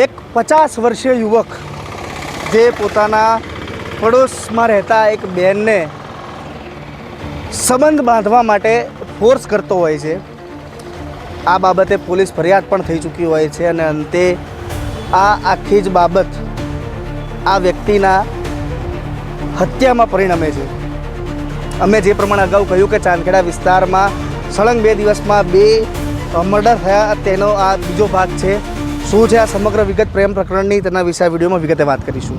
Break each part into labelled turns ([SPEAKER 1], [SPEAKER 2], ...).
[SPEAKER 1] એક પચાસ વર્ષીય યુવક જે પોતાના પડોશમાં રહેતા એક બેનને સંબંધ બાંધવા માટે ફોર્સ કરતો હોય છે. આ બાબતે પોલીસ ફરિયાદ પણ થઈ ચૂકી હોય છે અને અંતે આ આખી જ બાબત આ વ્યક્તિના હત્યામાં પરિણમે છે. અમે જે પ્રમાણે અગાઉ કહ્યું કે ચાંદખેડા વિસ્તારમાં સળંગ બે દિવસમાં બે મર્ડર થયા, તેનો આ બીજો ભાગ છે. શું છે આ સમગ્ર વિગત પ્રેમ પ્રકરણની? તેના વિશે આ વિડીયોમાં વિગતે વાત કરીશું.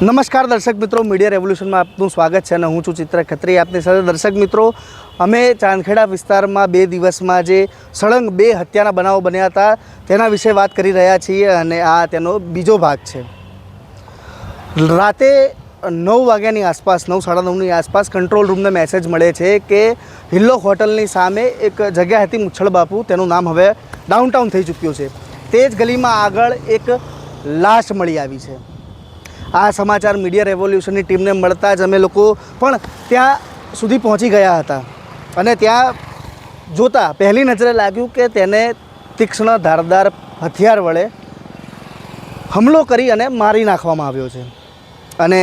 [SPEAKER 1] નમસ્કાર દર્શક મિત્રો, મીડિયા રેવોલ્યુશનમાં આપનું સ્વાગત છે અને હું છું ચિત્ર ખત્રી. આપની સાથે દર્શક મિત્રો, અમે ચાંદખેડા વિસ્તારમાં બે દિવસમાં જે સળંગ બે હત્યાના બનાવો બન્યા હતા, તેના વિશે વાત કરી રહ્યા છીએ અને આ તેનો બીજો ભાગ છે. રાતે નવ વાગ્યાની આસપાસ, નવ સાડા નવની આસપાસ કંટ્રોલ રૂમને મેસેજ મળે છે કે હિલ્લોક હોટલની સામે એક જગ્યા હતી મુચ્છળ બાપુ, તેનું નામ હવે ડાઉનટાઉન થઈ ચૂક્યું છે. તે જ ગલીમાં આગળ એક લાશ મળી આવી છે. આ સમાચાર મીડિયા રેવોલ્યુશનની ટીમને મળતા જ અમે લોકો પણ ત્યાં સુધી પહોંચી ગયા હતા. અને ત્યાં જોતા પહેલી નજરે લાગ્યું કે તેને તીક્ષ્ણ ધારદાર હથિયાર વડે હુમલો કરી અને મારી નાખવામાં આવ્યો છે. અને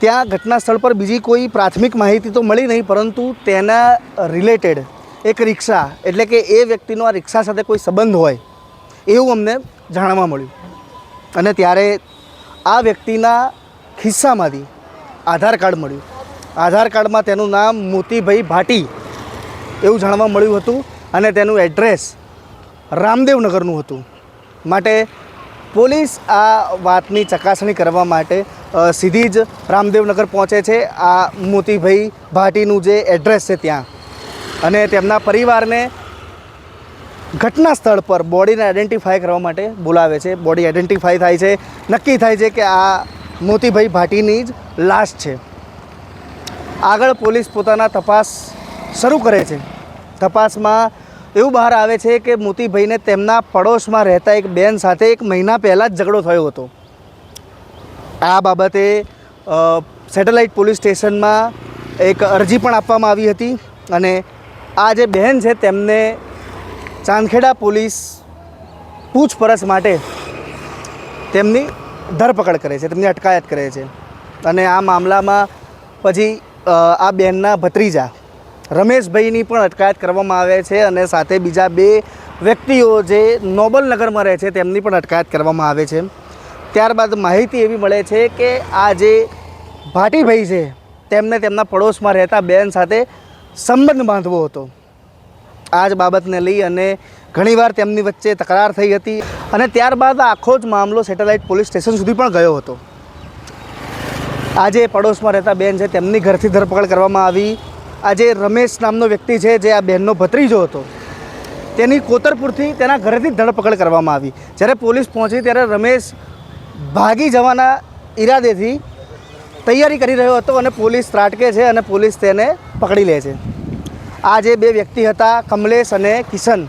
[SPEAKER 1] ત્યાં ઘટના સ્થળ પર બીજી કોઈ પ્રાથમિક માહિતી તો મળી નહીં, પરંતુ તેના રિલેટેડ એક રિક્ષા, એટલે કે એ વ્યક્તિનો આ રિક્ષા સાથે કોઈ સંબંધ હોય, એવું અમને જાણવા મળ્યું. અને ત્યારે આ વ્યક્તિના ખિસ્સામાંથી આધાર કાર્ડ મળ્યું. આધાર કાર્ડમાં તેનું નામ મોતીભાઈ ભાટી, એવું જાણવા મળ્યું હતું, અને તેનું એડ્રેસ રામદેવનગરનું હતું. માટે પોલીસ આ વાતની ચકાસણી કરવા માટે સીધી જ રામદેવનગર પહોંચે છે આ મોતીભાઈ ભાટીનું જે એડ્રેસ છે ત્યાં. અને તેમના પરિવારને ઘટના સ્થળ પર બોડીને આઈડેન્ટિફાય કરવા માટે બોલાવે છે. બોડી આઈડેન્ટિફાય થાય છે. નક્કી થાય છે કે આ મોતીભાઈ ભાટીની જ લાશ છે. આગળ પોલીસ પોતાના તપાસ શરૂ કરે છે. તપાસમાં એવું બહાર આવે છે કે મોતીભાઈને તેમના પડોશમાં રહેતા એક બેન સાથે એક મહિના પહેલાં જ ઝઘડો થયો હતો. આ બાબતે સેટેલાઇટ પોલીસ સ્ટેશનમાં એક અરજી પણ આપવામાં આવી હતી અને આ જે બહેન છે તેમને ચાંદખેડા પોલીસ પૂછપરછ માટે તેમની ધરપકડ કરે છે, તેમની અટકાયત કરે છે. અને આ મામલામાં પછી આ બહેનના ભત્રીજા રમેશભાઈની પણ અટકાયત કરવામાં આવે છે અને સાથે બીજા બે વ્યક્તિઓ જે નોબલનગરમાં રહે છે તેમની પણ અટકાયત કરવામાં આવે છે. ત્યારબાદ માહિતી એવી મળે છે કે આ જે ભાટીભાઈ છે, તેમને તેમના પડોશમાં રહેતા બેન સાથે સંબંધ બાંધવો હતો. આ જ બાબતને લઈ અને ઘણીવાર તેમની વચ્ચે તકરાર થઈ હતી અને ત્યારબાદ આખો જ મામલો સેટેલાઇટ પોલીસ સ્ટેશન સુધી પણ ગયો હતો. આજે પડોશમાં રહેતા બેન છે, તેમની ઘરથી ધરપકડ કરવામાં આવી. આજે રમેશ નામનો વ્યક્તિ છે, જે આ બહેનનો ભત્રીજો હતો. તેની કોતરપુરથી તેના ઘરેથી ધરપકડ કરવામાં આવી. જ્યારે પોલીસ પહોંચી ત્યારે રમેશ ભાગી જવાના ઈરાદેથી તૈયારી કરી રહ્યો હતો અને પોલીસ ત્રાટકે છે અને પોલીસ તેને પકડી લે છે. આ જે બે વ્યક્તિ હતા, કમલેશ અને કિશન,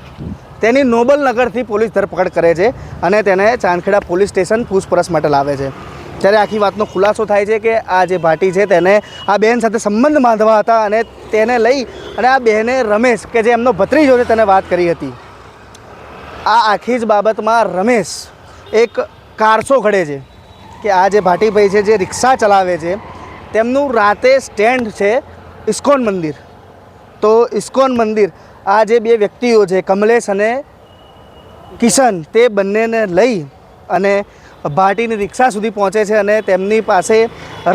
[SPEAKER 1] તેની નોબલનગરથી પોલીસ ધરપકડ કરે છે અને તેને ચાંદખેડા પોલીસ સ્ટેશન પૂછપરછ માટે લાવે છે. ત્યારે આખી વાતનો ખુલાસો થાય છે કે આ જે ભાટી છે તેને આ બહેન સાથે સંબંધ બાંધવા હતા અને તેને લઈ અને આ બહેને રમેશ, કે જે એમનો ભત્રીજો છે, તેને વાત કરી હતી. આ આખી જ બાબતમાં રમેશ એક કારસો ઘડે છે કે આ જે ભાટીભાઈ છે, જે રિક્ષા ચલાવે છે, તેમનું રાતે સ્ટેન્ડ છે ઇસ્કોન મંદિર. તો ઇસ્કોન મંદિર, આ જે બે વ્યક્તિઓ છે, કમલેશ અને કિશન, તે બંનેને લઈ અને ભાટીની રિક્ષા સુધી પહોંચે છે અને તેમની પાસે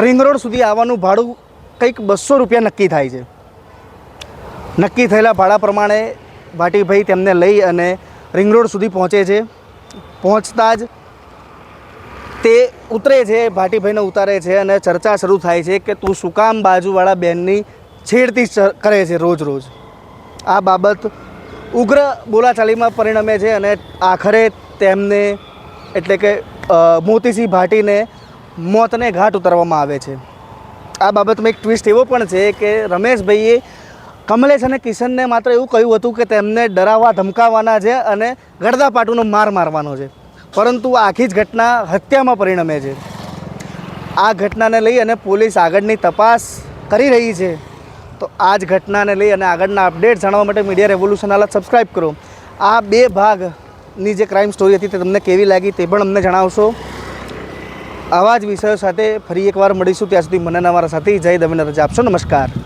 [SPEAKER 1] રિંગ રોડ સુધી આવવાનું ભાડું કંઈક બસો રૂપિયા નક્કી થાય છે. નક્કી થયેલા ભાડા પ્રમાણે ભાટીભાઈ તેમને લઈ અને રિંગ રોડ સુધી પહોંચે છે. પહોંચતા જ તે ઉતરે છે, ભાટીભાઈને ઉતારે છે અને ચર્ચા શરૂ થાય છે કે તું શું કામ બાજુવાળા બેનની છેડતી કરે છે રોજ રોજ. આ બાબત ઉગ્ર બોલાચાલીમાં પરિણમે છે અને આખરે તેમને, એટલે કે મોતીસિંહ ભાટીને મોતને ઘાટ ઉતારવામાં આવે છે. આ બાબતમાં એક ટ્વિસ્ટ એવો પણ છે કે રમેશભાઈએ કમલેશ અને કિશનને માત્ર એવું કહ્યું હતું કે તેમને ડરાવવા, ધમકાવવાના છે અને ગળદાપાટુનો માર મારવાનો છે. પરંતુ આખી જ ઘટના હત્યામાં પરિણમે છે. આ ઘટનાને લઈ અને પોલીસ આગળની તપાસ કરી રહી છે. તો આ જ ઘટનાને લઈ અને આગળના અપડેટ જાણવા માટે મીડિયા રેવોલ્યુશન હાલત સબસ્ક્રાઈબ કરો. આ બે ભાગની જે ક્રાઇમ સ્ટોરી હતી તે તમને કેવી લાગી તે પણ અમને જણાવશો. આવા જ વિષયો સાથે ફરી એકવાર મળીશું ત્યાં સુધી મને અમારા સાથી જય દમીને રજા આપશો નમસ્કાર.